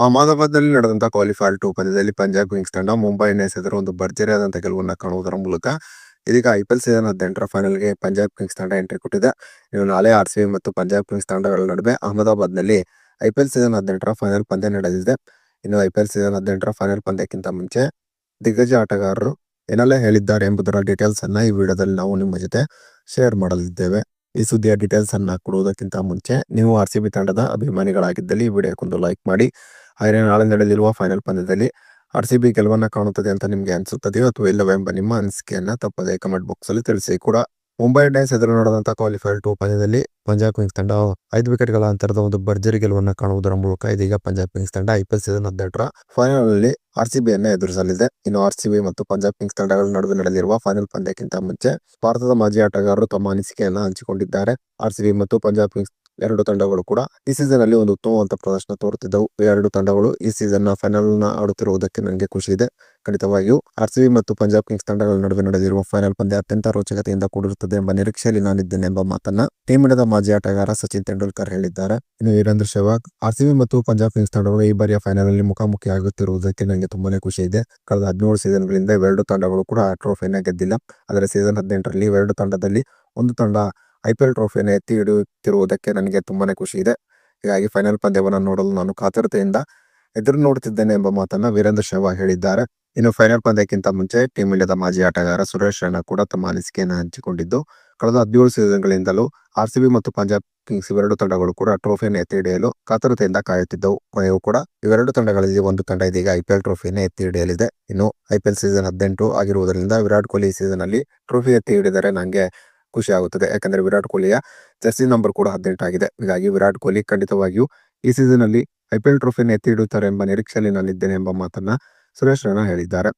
ಅಹಮದಾಬಾದ್ನಲ್ಲಿ ನಡೆದಂತಹ qualifier two ಪಂದ್ಯದಲ್ಲಿ ಪಂಜಾಬ್ ಕಿಂಗ್ಸ್ ತಂಡ ಮುಂಬೈ ಇಂಡಿಯನ್ಸ್ ಎದುರು ಒಂದು ಭರ್ಜರಿಯಾದಂತಹ ಗೆಲುವನ್ನು ಕಾಣುವುದರ ಮೂಲಕ ಇದೀಗ ಐ ಪಿ ಎಲ್ ಸೀಸನ್ ಹದಿನೆಂಟರ ಫೈನಲ್ಗೆ ಪಂಜಾಬ್ ಕಿಂಗ್ಸ್ ತಂಡ ಎಂಟ್ರಿ ಕೊಟ್ಟಿದೆ. ಇನ್ನು ನಾಳೆ ಆರ್ ಸಿ ಬಿ ಮತ್ತು ಪಂಜಾಬ್ ಕಿಂಗ್ಸ್ ತಂಡಗಳ ನಡುವೆ ಅಹಮದಾಬಾದ್ನಲ್ಲಿ ಐ ಪಿ ಎಲ್ ಸೀಸನ್ ಹದಿನೆಂಟರ ಫೈನಲ್ ಪಂದ್ಯ ನಡೆದಿದೆ. ಇನ್ನು ಐ ಪಿ ಎಲ್ ಸೀಸನ್ ಹದಿನೆಂಟರ ಫೈನಲ್ ಪಂದ್ಯಕ್ಕಿಂತ ಮುಂಚೆ ದಿಗ್ಗಜ ಆಟಗಾರರು ಏನೆಲ್ಲ ಹೇಳಿದ್ದಾರೆ ಎಂಬುದರ ಡೀಟೇಲ್ಸ್ ಅನ್ನ ಈ ವಿಡಿಯೋದಲ್ಲಿ ನಾವು ನಿಮ್ಮ ಜೊತೆ ಶೇರ್ ಮಾಡಲಿದ್ದೇವೆ. ಈ ಸುದ್ದಿಯ ಡೀಟೇಲ್ಸ್ ಅನ್ನ ಕೊಡುವುದಕ್ಕಿಂತ ಮುಂಚೆ ನೀವು ಆರ್ ಸಿ ಬಿ ತಂಡದ ಅಭಿಮಾನಿಗಳಾಗಿದ್ದಲ್ಲಿ ಈ ವಿಡಿಯೋಕ್ಕೊಂದು ಲೈಕ್ ಮಾಡಿ. ಹಾಗೆ ನಾಳೆ ನಡೆಯಲಿರುವ ಫೈನಲ್ ಪಂದ್ಯದಲ್ಲಿ ಆರ್ ಸಿ ಬಿ ಗೆಲುವನ್ನ ಕಾಣುತ್ತದೆ ಅಂತ ನಿಮ್ಗೆ ಅನಿಸುತ್ತದೆಯೋ ಅಥವಾ ಇಲ್ಲವೆಂಬ ನಿಮ್ಮ ಅನಿಸಿಕೆಯನ್ನ ತಪ್ಪದೆ ಕಮೆಂಟ್ ಬಾಕ್ಸ್ ಅಲ್ಲಿ ತಿಳಿಸಿ. ಕೂಡ ಮುಂಬೈ ಇಂಡಿಯನ್ಸ್ ಎದುರು ನಡೆದಂತಹ ಕ್ವಾಲಿಫೈರ್ ಟೂ ಪಂದ್ಯದಲ್ಲಿ ಪಂಜಾಬ್ ಕಿಂಗ್ಸ್ ತಂಡ ಐದು ವಿಕೆಟ್ಗಳ ಅಂತರದ ಒಂದು ಭರ್ಜರಿ ಗೆಲುವನ್ನು ಕಾಣುವುದರ ಮೂಲಕ ಇದೀಗ ಪಂಜಾಬ್ ಕಿಂಗ್ಸ್ ತಂಡ ಐ ಪಿ ಎಲ್ ಸೀಸನ್ ಹದಿನೆಂಟರ ಫೈನಲ್ ಅಲ್ಲಿ ಆರ್ ಸಿ ಬಿಯನ್ನ ಎದುರಿಸಲಿದೆ. ಇನ್ನು ಆರ್ ಸಿ ಬಿ ಮತ್ತು ಪಂಜಾಬ್ ಕಿಂಗ್ಸ್ ತಂಡಗಳ ನಡುವೆ ನಡೆದಿರುವ ಫೈನಲ್ ಪಂದ್ಯಕ್ಕಿಂತ ಮುಂಚೆ ಭಾರತದ ಮಾಜಿ ಆಟಗಾರರು ತಮ್ಮ ಅನಿಸಿಕೆಯನ್ನ ಹಂಚಿಕೊಂಡಿದ್ದಾರೆ. ಆರ್ ಸಿ ಬಿ ಮತ್ತು ಪಂಜಾಬ್ ಕಿಂಗ್ಸ್ ಎರಡು ತಂಡಗಳು ಕೂಡ ಈ ಸೀಸನ್ ಅಲ್ಲಿ ಒಂದು ಉತ್ತಮವಂತ ಪ್ರದರ್ಶನ ತೋರುತ್ತಿದ್ದವು. ಎರಡು ತಂಡಗಳು ಈ ಸೀಸನ್ನ ಫೈನಲ್ನ ಆಡುತ್ತಿರುವುದಕ್ಕೆ ನನಗೆ ಖುಷಿ ಇದೆ. ಖಂಡಿತವಾಗಿಯೂ ಆರ್ ಸಿ ಮತ್ತು ಪಂಜಾಬ್ ಕಿಂಗ್ಸ್ ತಂಡಗಳ ನಡುವೆ ನಡೆದಿರುವ ಫೈನಲ್ ಪಂದ್ಯ ಅತ್ಯಂತ ರೋಚಕತೆಯಿಂದ ಕೂಡಿರುತ್ತದೆ ಎಂಬ ನಿರೀಕ್ಷೆಯಲ್ಲಿ ನಾನಿದ್ದೇನೆ ಎಂಬ ಮಾತನ್ನ ಟೀಮ್ ಇಂಡಿಯಾದ ಮಾಜಿ ಆಟಗಾರ ಸಚಿನ್ ತೆಂಡೂಲ್ಕರ್ ಹೇಳಿದ್ದಾರೆ. ಇನ್ನು ವೀರೇಂದ್ರ ಸೆಹ್ವಾಗ್ ಆರ್ ಸಿ ಮತ್ತು ಪಂಜಾಬ್ ಕಿಂಗ್ಸ್ ತಂಡಗಳು ಈ ಬಾರಿಯ ಫೈನಲ್ ಅಲ್ಲಿ ಮುಖಾಮುಖಿ ಆಗುತ್ತಿರುವುದಕ್ಕೆ ನನಗೆ ತುಂಬಾನೇ ಖುಷಿ ಇದೆ. ಕಳೆದ ಹದಿನೇಳು ಸೀಸನ್ ಗಳಿಂದ ಎರಡು ತಂಡಗಳು ಕೂಡ ಟ್ರೋಫಿನ ಗೆದ್ದಿಲ್ಲ. ಆದರೆ ಸೀಸನ್ ಹದಿನೆಂಟರಲ್ಲಿ ಎರಡು ತಂಡದಲ್ಲಿ ಒಂದು ತಂಡ ಐ ಪಿ ಎಲ್ ಟ್ರೋಫಿಯನ್ನು ಎತ್ತಿ ಹಿಡಿಯುತ್ತಿರುವುದಕ್ಕೆ ನನಗೆ ತುಂಬಾ ಖುಷಿ ಇದೆ. ಹೀಗಾಗಿ ಫೈನಲ್ ಪಂದ್ಯವನ್ನು ನೋಡಲು ನಾನು ಕಾತರತೆಯಿಂದ ಎದುರು ನೋಡುತ್ತಿದ್ದೇನೆ ಎಂಬ ಮಾತನ್ನು ವೀರೇಂದ್ರ ಶೆಹ್ವಾ ಹೇಳಿದ್ದಾರೆ. ಇನ್ನು ಫೈನಲ್ ಪಂದ್ಯಕ್ಕಿಂತ ಮುಂಚೆ ಟೀಮ್ ಇಂಡಿಯಾದ ಮಾಜಿ ಆಟಗಾರ ಸುರೇಶ್ ರೈನಾ ಕೂಡ ತಮ್ಮ ಅನಿಸಿಕೆಯನ್ನು ಹಂಚಿಕೊಂಡಿದ್ದು, ಕಳೆದ ಹದಿನೇಳು ಸೀಸನ್ಗಳಿಂದಲೂ ಆರ್ ಸಿ ಬಿ ಮತ್ತು ಪಂಜಾಬ್ ಕಿಂಗ್ಸ್ ಇವೆರಡು ತಂಡಗಳು ಕೂಡ ಟ್ರೋಫಿಯನ್ನು ಎತ್ತಿ ಹಿಡಿಯಲು ಕಾತರತೆಯಿಂದ ಕಾಯುತ್ತಿದ್ದವು. ಕೊನೆಯೂ ಕೂಡ ಇವೆರಡು ತಂಡಗಳಲ್ಲಿ ಒಂದು ತಂಡ ಇದೀಗ ಐ ಪಿ ಎಲ್ ಟ್ರೋಫಿಯನ್ನು ಎತ್ತಿ ಹಿಡಿಯಲಿದೆ. ಇನ್ನು ಐ ಪಿ ಎಲ್ ಸೀಸನ್ ಹದಿನೆಂಟು ಆಗಿರುವುದರಿಂದ ವಿರಾಟ್ ಕೊಹ್ಲಿ ಸೀಸನ್ ಅಲ್ಲಿ ಟ್ರೋಫಿ ಎತ್ತಿ ಹಿಡಿದರೆ ನನಗೆ ಖುಷಿ ಆಗುತ್ತದೆ. ಯಾಕಂದ್ರೆ ವಿರಾಟ್ ಕೊಹ್ಲಿಯ ಜರ್ಸಿ ನಂಬರ್ ಕೂಡ ಹದಿನೆಂಟು ಆಗಿದೆ. ಹೀಗಾಗಿ ವಿರಾಟ್ ಕೊಹ್ಲಿ ಖಂಡಿತವಾಗಿಯೂ ಈ ಸೀಸನ್ ಅಲ್ಲಿ ಐ ಪಿ ಟ್ರೋಫಿಯನ್ನು ಎತ್ತಿ ಹಿಡುತ್ತಾರೆ ಎಂಬ ನಿರೀಕ್ಷೆಯಲ್ಲಿ ನಾನಿದ್ದೇನೆ ಎಂಬ ಮಾತನ್ನ ಸುರೇಶ್ ರೈನಾ ಹೇಳಿದ್ದಾರೆ.